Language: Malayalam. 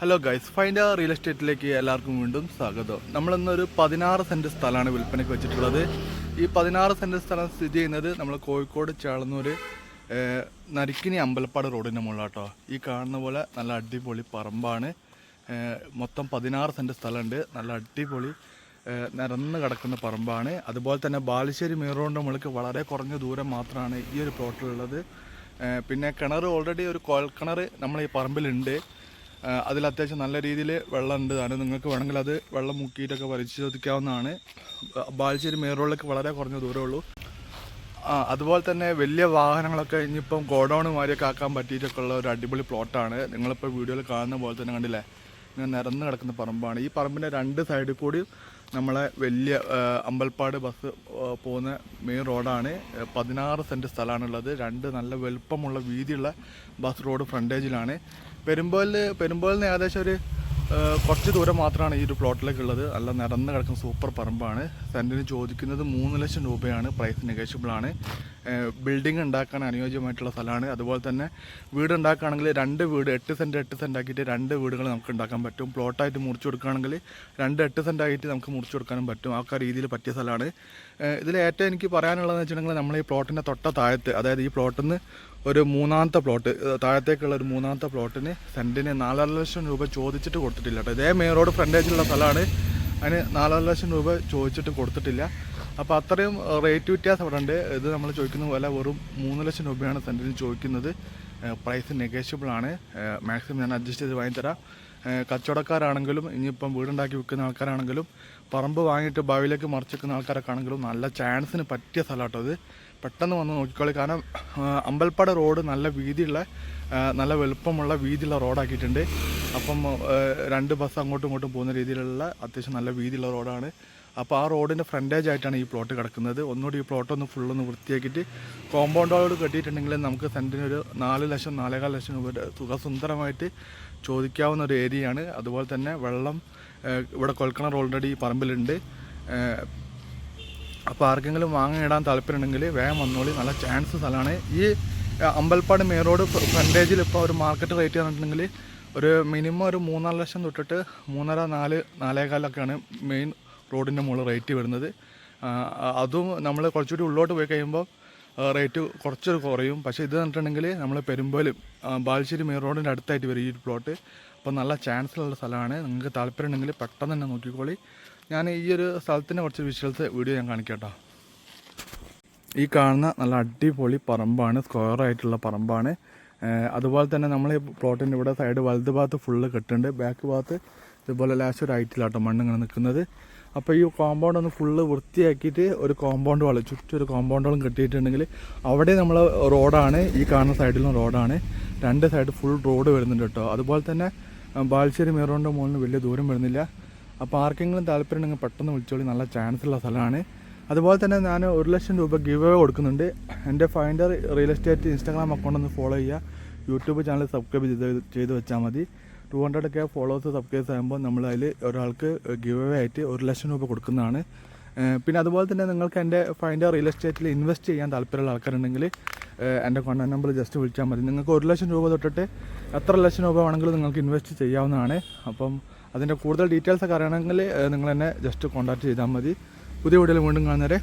ഹലോ ഗൈസ് ഫൈൻഡ് റിയൽ എസ്റ്റേറ്റിലേക്ക് എല്ലാവർക്കും വീണ്ടും സ്വാഗതം. നമ്മളിന്നൊരു പതിനാറ് സെന്റ് സ്ഥലമാണ് വിൽപ്പനയ്ക്ക് വെച്ചിട്ടുള്ളത്. ഈ പതിനാറ് സെന്റ് സ്ഥലം സ്ഥിതി ചെയ്യുന്നത് നമ്മൾ കോഴിക്കോട് ചേളന്നൂർ നരിക്കിനി അമ്പലപ്പാട് റോഡിന്റെ മുകളിലാട്ടോ. ഈ കാണുന്ന പോലെ നല്ല അടിപൊളി പറമ്പാണ്. മൊത്തം പതിനാറ് സെന്റ് സ്ഥലമുണ്ട്. നല്ല അടിപൊളി നിരന്ന് കിടക്കുന്ന പറമ്പാണ്. അതുപോലെ തന്നെ ബാലുശ്ശേരി മീറോഡിന്റെ മുകളിലേക്ക് വളരെ കുറഞ്ഞ ദൂരം മാത്രമാണ് ഈ ഒരു പ്ലോട്ടിലുള്ളത് പിന്നെ കിണർ ഓൾറെഡി ഒരു കുഴൽക്കിണർ നമ്മൾ ഈ പറമ്പിലുണ്ട്. അതിൽ അത്യാവശ്യം നല്ല രീതിയിൽ വെള്ളമുണ്ട്. കാരണം നിങ്ങൾക്ക് വേണമെങ്കിൽ അത് വെള്ളം മുക്കിയിട്ടൊക്കെ പരിശോധിക്കാവുന്നതാണ്. ബാലുശ്ശേരി മെയിൻ റോഡിലേക്ക് വളരെ കുറഞ്ഞ ദൂരമേ ഉള്ളൂ. ആ അതുപോലെ തന്നെ വലിയ വാഹനങ്ങളൊക്കെ ഇനിയിപ്പം ഗോഡൗൺ മാതിരിയൊക്കെ ആക്കാൻ പറ്റിയിട്ടൊക്കെ ഉള്ള ഒരു അടിപൊളി പ്ലോട്ടാണ് നിങ്ങളിപ്പോൾ വീഡിയോയിൽ കാണുന്ന പോലെ തന്നെ കണ്ടില്ലേ? ഇങ്ങനെ നിരന്ന് കിടക്കുന്ന പറമ്പാണ്. ഈ പറമ്പിന്റെ രണ്ട് സൈഡിൽ കൂടി നമ്മളെ വലിയ അമ്പൽപ്പാട് ബസ് പോകുന്ന മെയിൻ റോഡാണ് പതിനാറ് സെന്റ് സ്ഥലമാണുള്ളത്. രണ്ട് നല്ല വലുപ്പമുള്ള വീതിയുള്ള ബസ് റോഡ് ഫ്രണ്ടേജിലാണ് പെരുമ്പോലിൽ പെരുമ്പോലിന് ഏകദേശം ഒരു കുറച്ച് ദൂരം മാത്രമാണ് ഈ ഒരു പ്ലോട്ടിലേക്ക് ഉള്ളത്. അല്ല നടന്ന് കിടക്കുന്ന സൂപ്പർ പറമ്പാണ്. സെന്റിന് ചോദിക്കുന്നത് മൂന്ന് ലക്ഷം രൂപയാണ്. പ്രൈസ് നെഗോഷ്യബിൾ ആണ്. ബിൽഡിംഗ് ഉണ്ടാക്കാൻ അനുയോജ്യമായിട്ടുള്ള സ്ഥലമാണ്. അതുപോലെ തന്നെ വീട് ഉണ്ടാക്കുകയാണെങ്കിൽ രണ്ട് വീട് എട്ട് സെന്റ് എട്ട് സെന്റ് ആക്കിയിട്ട് രണ്ട് വീടുകൾ നമുക്ക് ഉണ്ടാക്കാൻ പറ്റും. പ്ലോട്ടായിട്ട് മുറിച്ച് കൊടുക്കുകയാണെങ്കിൽ രണ്ട് എട്ട് സെന്റ് ആയിട്ട് നമുക്ക് മുറിച്ച് കൊടുക്കാനും പറ്റും. ആ രീതിയിൽ പറ്റിയ സ്ഥലമാണ്. ഇതിൽ ഏറ്റവും എനിക്ക് പറയാനുള്ളതെന്ന് വെച്ചിട്ടുണ്ടെങ്കിൽ നമ്മൾ ഈ പ്ലോട്ടിന്റെ തൊട്ട താഴത്ത് അതായത് ഈ പ്ലോട്ടിൽ നിന്ന് ഒരു മൂന്നാമത്തെ പ്ലോട്ട് താഴത്തേക്കുള്ള ഒരു മൂന്നാമത്തെ പ്ലോട്ടിന് സെന്റിന് നാലര ലക്ഷം രൂപ ചോദിച്ചിട്ട് കൊടുത്തിട്ടില്ല കേട്ടോ. ഇതേ മെയിൻ റോഡ് ഫ്രണ്ടേജിലുള്ള സ്ഥലമാണ്. അതിന് നാലര ലക്ഷം രൂപ ചോദിച്ചിട്ട് കൊടുത്തിട്ടില്ല. അപ്പോൾ അത്രയും റേറ്റ് വ്യത്യാസം ഇവിടെ ഉണ്ട് ഇത് നമ്മൾ ചോദിക്കുന്ന പോലെ വെറും മൂന്ന് ലക്ഷം രൂപയാണ് സെന്റിന് ചോദിക്കുന്നത്. പ്രൈസ് നെഗോഷ്യബിൾ ആണ്. മാക്സിമം ഞാൻ അഡ്ജസ്റ്റ് ചെയ്ത് വാങ്ങിത്തരാം കച്ചവടക്കാരാണെങ്കിലും ഇനിയിപ്പം വീടുണ്ടാക്കി വിൽക്കുന്ന ആൾക്കാരാണെങ്കിലും പറമ്പ് വാങ്ങിയിട്ട് ഭാവിയിലേക്ക് മറിച്ച് വെക്കുന്ന ആൾക്കാരൊക്കെ ആണെങ്കിലും നല്ല ചാൻസിന് പറ്റിയ സ്ഥലമാട്ടോ ഇത്. പെട്ടെന്ന് വന്ന് നോക്കിക്കോളി. കാരണം അമ്പൽപ്പാട് റോഡ് നല്ല വീതിയുള്ള നല്ല വെളുപ്പമുള്ള വീതിയുള്ള റോഡാക്കിയിട്ടുണ്ട്. അപ്പം രണ്ട് ബസ് അങ്ങോട്ടും ഇങ്ങോട്ടും പോകുന്ന രീതിയിലുള്ള അത്യാവശ്യം നല്ല വീതിയുള്ള റോഡാണ്. അപ്പോൾ ആ റോഡിന്റെ ഫ്രണ്ടേജ് ആയിട്ടാണ് ഈ പ്ലോട്ട് കിടക്കുന്നത്. ഒന്നുകൂടി ഈ പ്ലോട്ട് ഒന്ന് ഫുള്ളൊന്ന് വൃത്തിയാക്കിയിട്ട് കോമ്പൗണ്ടോട് കെട്ടിയിട്ടുണ്ടെങ്കിൽ നമുക്ക് സെന്റിന് ഒരു നാല് ലക്ഷം നാലേകാൽ ലക്ഷം രൂപയുടെ തുക സുന്ദരമായിട്ട് ചോദിക്കാവുന്ന ഒരു ഏരിയയാണ് അതുപോലെ തന്നെ വെള്ളം ഇവിടെ കൊൽക്കണർ ഓൾറെഡി പറമ്പിലുണ്ട്. അപ്പോൾ ആർക്കെങ്കിലും വാങ്ങിയിടാൻ താല്പര്യമുണ്ടെങ്കിൽ വേഗം വന്നോളി. നല്ല ചാൻസ് സ്ഥലമാണ്. ഈ അമ്പൽപ്പാട് മെയിൻ റോഡ് ഫ്രണ്ടേജിൽ ഇപ്പോൾ ഒരു മാർക്കറ്റ് റേറ്റ് പറഞ്ഞിട്ടുണ്ടെങ്കിൽ ഒരു മിനിമം ഒരു മൂന്നര ലക്ഷം തൊട്ടിട്ട് മൂന്നര നാല് നാലേകാലൊക്കെയാണ് മെയിൻ റോഡിന്റെ മുകളിൽ റേറ്റ് വരുന്നത്. അതും നമ്മൾ കുറച്ചുകൂടി ഉള്ളോട്ട് പോയി കഴിയുമ്പോൾ റേറ്റ് കുറച്ചൊരു കുറയും. പക്ഷേ ഇത് പറഞ്ഞിട്ടുണ്ടെങ്കിൽ നമ്മൾ പെരുമ്പോലും ബാലുശ്ശേരി മെയിൻ റോഡിന്റെ അടുത്തായിട്ട് വരും ഈ ഒരു പ്ലോട്ട് അപ്പോൾ നല്ല ചാൻസിലുള്ള സ്ഥലമാണ്. നിങ്ങൾക്ക് താല്പര്യം ഉണ്ടെങ്കിൽ പെട്ടെന്ന് തന്നെ നോക്കിക്കോളി. ഞാൻ ഈ ഒരു സ്ഥലത്തിന്റെ കുറച്ച് വിഷ്വൽസ് വീഡിയോ ഞാൻ കാണിക്കാം ഈ കാണുന്ന നല്ല അടിപൊളി പറമ്പാണ് സ്ക്വയർ ആയിട്ടുള്ള പറമ്പാണ്. അതുപോലെ തന്നെ നമ്മൾ ഈ പ്ലോട്ടിന്റെ ഇവിടെ സൈഡ് വലത് ഭാഗത്ത് ഫുള്ള് കെട്ടുണ്ട് ബാക്ക് ഭാഗത്ത് ഇതുപോലെ ലാസ്റ്റ് ഒരു ഹൈറ്റിലാട്ടോ മണ്ണ് ഇങ്ങനെ നിൽക്കുന്നത്. അപ്പോൾ ഈ കോമ്പൗണ്ട് ഒന്ന് ഫുള്ള് വൃത്തിയാക്കിയിട്ട് ഒരു കോമ്പൗണ്ട് വളം ചുറ്റും ഒരു കോമ്പൗണ്ടോളം കെട്ടിയിട്ടുണ്ടെങ്കിൽ അവിടെ നമ്മൾ റോഡാണ് ഈ കാണുന്ന സൈഡിലും റോഡാണ്. രണ്ട് സൈഡ് ഫുൾ റോഡ് വരുന്നുണ്ട് കേട്ടോ. അതുപോലെ തന്നെ ബാൽശ്ശേരി മെറോണിന്റെ മുകളിൽ വലിയ ദൂരം വരുന്നില്ല. അപ്പോൾ ആർക്കെങ്കിലും താല്പര്യം ഉണ്ടെങ്കിൽ പെട്ടെന്ന് വിളിച്ചോളി നല്ല ചാൻസ് ഉള്ള സ്ഥലമാണ്. അതുപോലെ തന്നെ ഞാൻ ഒരു ലക്ഷം രൂപ ഗിവ് അവേ കൊടുക്കുന്നുണ്ട്. എന്റെ finder real estate Instagram account ഒന്ന് ഫോളോ ചെയ്യുക. യൂട്യൂബ് ചാനൽ സബ്സ്ക്രൈബ് ചെയ്ത് ചെയ്ത് വെച്ചാൽ മതി. Two hundred K followers subscribe ആകുമ്പോൾ നമ്മൾ അതിൽ ഒരാൾക്ക് ഗിവ് അവേ ആയിട്ട് ഒരു ലക്ഷം രൂപ കൊടുക്കുന്നതാണ്. പിന്നെ അതുപോലെ തന്നെ നിങ്ങൾക്ക് എന്റെ ഫൈൻഡ് റിയൽ എസ്റ്റേറ്റിൽ ഇൻവെസ്റ്റ് ചെയ്യാൻ താല്പര്യമുള്ള ആൾക്കാരുണ്ടെങ്കിൽ എന്റെ കോൺടാക്ട് നമ്പർ ജസ്റ്റ് വിളിച്ചാൽ മതി. നിങ്ങൾക്ക് ഒരു ലക്ഷം രൂപ തൊട്ടിട്ട് എത്ര ലക്ഷം രൂപ വേണമെങ്കിലും നിങ്ങൾക്ക് ഇൻവെസ്റ്റ് ചെയ്യാവുന്നതാണ്. അപ്പം അതിന്റെ കൂടുതൽ ഡീറ്റെയിൽസ് ഒക്കെ അറിയണമെങ്കിൽ നിങ്ങൾ എന്നെ ജസ്റ്റ് കോൺടാക്ട് ചെയ്താൽ മതി. പുതിയ വീഡിയോയിൽ വീണ്ടും കാണുന്നവരെ